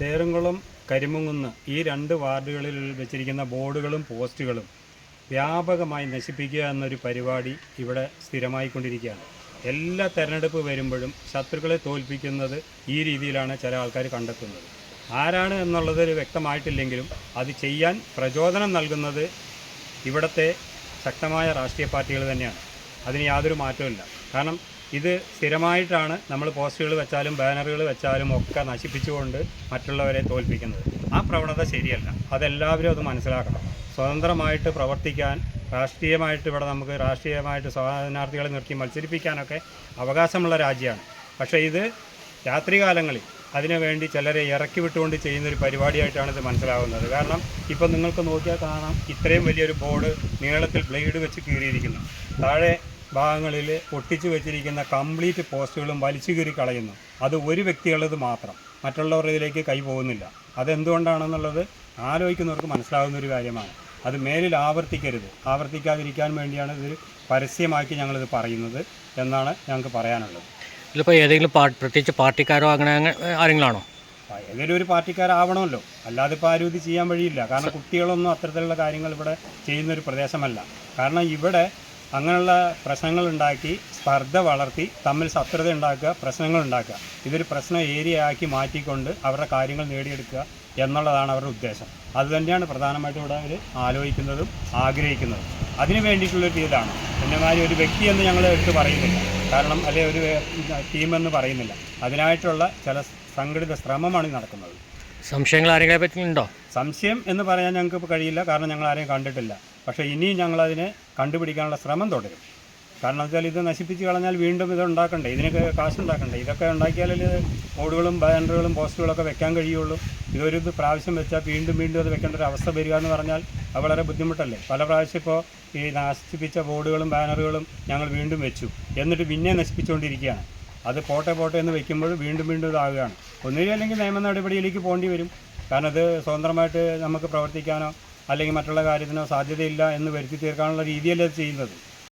ചേറുംകുളം കരിമുങ്ങുന്ന് ഈ രണ്ട് വാർഡുകളിൽ വെച്ചിരിക്കുന്ന ബോർഡുകളും പോസ്റ്റുകളും വ്യാപകമായി നശിപ്പിക്കുക എന്നൊരു പരിപാടി ഇവിടെ സ്ഥിരമായിക്കൊണ്ടിരിക്കുകയാണ്. എല്ലാ തെരഞ്ഞെടുപ്പ് വരുമ്പോഴും ശത്രുക്കളെ തോൽപ്പിക്കുന്നത് ഈ രീതിയിലാണ് ചില ആൾക്കാർ കണ്ടെത്തുന്നത്. ആരാണ് എന്നുള്ളത് വ്യക്തമായിട്ടില്ലെങ്കിലും അത് ചെയ്യാൻ പ്രചോദനം നൽകുന്നത് ഇവിടുത്തെ ശക്തമായ രാഷ്ട്രീയ പാർട്ടികൾ തന്നെയാണ്. അതിന് യാതൊരു മാറ്റവുമില്ല. കാരണം ഇത് സ്ഥിരമായിട്ടാണ് നമ്മൾ പോസ്റ്ററുകൾ വെച്ചാലും ബാനറുകൾ വെച്ചാലും ഒക്കെ നശിപ്പിച്ചുകൊണ്ട് മറ്റുള്ളവരെ തോൽപ്പിക്കുന്നത്. ആ പ്രവണത ശരിയല്ല. അതെല്ലാവരും അത് മനസ്സിലാക്കണം. സ്വതന്ത്രമായിട്ട് പ്രവർത്തിക്കാൻ രാഷ്ട്രീയമായിട്ട് ഇവിടെ നമുക്ക് രാഷ്ട്രീയമായിട്ട് സ്ഥാനാർത്ഥികളെ നിർത്തി മത്സരിപ്പിക്കാനൊക്കെ അവകാശമുള്ള രാജ്യമാണ്. പക്ഷേ ഇത് രാത്രികാലങ്ങളിൽ അതിനുവേണ്ടി ചിലരെ ഇറക്കി വിട്ടുകൊണ്ട് ചെയ്യുന്നൊരു പരിപാടിയായിട്ടാണ് ഇത് മനസ്സിലാകുന്നത് കാരണം ഇപ്പം നിങ്ങൾക്ക് നോക്കിയാൽ കാണാം ഇത്രയും വലിയൊരു ബോർഡ് നീളത്തിൽ ബ്ലേഡ് വെച്ച് കീറിയിരിക്കുന്നു. താഴെ ഭാഗങ്ങളിൽ ഒട്ടിച്ചു വെച്ചിരിക്കുന്ന കംപ്ലീറ്റ് പോസ്റ്റുകളും വലിച്ചു കീറി കളയുന്നു. അത് ഒരു വ്യക്തികളത് മാത്രം. മറ്റുള്ളവരുടെ ഇതിലേക്ക് കൈ പോകുന്നില്ല. അതെന്തുകൊണ്ടാണെന്നുള്ളത് ആലോചിക്കുന്നവർക്ക് മനസ്സിലാകുന്ന ഒരു കാര്യമാണ്. അത് മേലിൽ ആവർത്തിക്കരുത്. ആവർത്തിക്കാതിരിക്കാൻ വേണ്ടിയാണ് ഇത് പരസ്യമാക്കി ഞങ്ങളിത് പറയുന്നത് എന്നാണ് ഞങ്ങൾക്ക് പറയാനുള്ളത്. ഇതിലിപ്പോൾ ഏതെങ്കിലും പാർട്ടി പ്രത്യേകിച്ച് പാർട്ടിക്കാരോ അങ്ങനെ അങ്ങനെ ആരെങ്കിലും ആണോ ഏതെങ്കിലും ഒരു പാർട്ടിക്കാരാവണമല്ലോ. അല്ലാതെ ഇപ്പോൾ ആരും ഇത് ചെയ്യാൻ വഴിയില്ല. കാരണം കുട്ടികളൊന്നും അത്തരത്തിലുള്ള കാര്യങ്ങൾ ഇവിടെ ചെയ്യുന്ന ഒരു പ്രദേശമല്ല. കാരണം ഇവിടെ അങ്ങനെയുള്ള പ്രശ്നങ്ങൾ ഉണ്ടാക്കി സ്പർദ്ധ വളർത്തി തമ്മിൽ ശത്രുത ഉണ്ടാക്കുക പ്രശ്നങ്ങൾ ഉണ്ടാക്കുക. ഇതൊരു പ്രശ്ന ഏരിയ ആക്കി മാറ്റിക്കൊണ്ട് അവരുടെ കാര്യങ്ങൾ നേടിയെടുക്കുക എന്നുള്ളതാണ് അവരുടെ ഉദ്ദേശം. അതുതന്നെയാണ് പ്രധാനമായിട്ടും ഇവിടെ അവർ ആലോചിക്കുന്നതും ആഗ്രഹിക്കുന്നതും. അതിന് വേണ്ടിയിട്ടുള്ളൊരു ഇതാണ്. പിന്നെമാതിരി ഒരു വ്യക്തി എന്ന് ഞങ്ങൾ എടുത്ത് പറയുന്നില്ല. കാരണം അല്ലെ ഒരു ടീമെന്ന് പറയുന്നില്ല. അതിനായിട്ടുള്ള ചില സംഘടിത ശ്രമമാണ് നടക്കുന്നത്. സംശയങ്ങൾ ആരെങ്കിലും പറ്റിയിട്ടുണ്ടോ സംശയം എന്ന് പറയാൻ ഞങ്ങൾക്ക് ഇപ്പോൾ കഴിയില്ല. കാരണം ഞങ്ങൾ ആരെയും കണ്ടിട്ടില്ല. പക്ഷേ ഇനിയും ഞങ്ങളതിനെ കണ്ടുപിടിക്കാനുള്ള ശ്രമം തുടരും. കാരണം വെച്ചാൽ ഇത് നശിപ്പിച്ച് കളഞ്ഞാൽ വീണ്ടും ഇത് ഉണ്ടാക്കണ്ടേ? ഇതിനൊക്കെ കാശ് കാശുണ്ടാക്കണ്ടേ? ഇതൊക്കെ ഉണ്ടാക്കിയാലേ ബോർഡുകളും ബാനറുകളും പോസ്റ്ററുകളൊക്കെ വെക്കാൻ കഴിയുള്ളൂ. ഇതൊരു ഇത് പ്രാവശ്യം വെച്ചാൽ വീണ്ടും വീണ്ടും അത് വെക്കേണ്ട ഒരു അവസ്ഥ വരിക എന്ന് പറഞ്ഞാൽ അത് വളരെ ബുദ്ധിമുട്ടല്ലേ? പല പ്രാവശ്യം ഇപ്പോൾ ഈ നശിപ്പിച്ച ബോർഡുകളും ബാനറുകളും ഞങ്ങൾ വീണ്ടും വെച്ചു. എന്നിട്ട് പിന്നെ നശിപ്പിച്ചുകൊണ്ടിരിക്കുകയാണ്. അത് പോട്ടെ പോട്ടെ എന്ന് വെക്കുമ്പോൾ വീണ്ടും വീണ്ടും ഇതാവുകയാണ് ഒന്നുകിൽ അല്ലെങ്കിൽ നിയമ നടപടിയിലേക്ക് പോകേണ്ടി വരും. കാരണം അത് സ്വതന്ത്രമായിട്ട് നമുക്ക് പ്രവർത്തിക്കാനോ അല്ലെങ്കിൽ മറ്റുള്ള കാര്യത്തിനോ സാധ്യതയില്ല എന്ന് വരുത്തി തീർക്കാനുള്ള രീതിയല്ലേ ചെയ്യുന്നത്.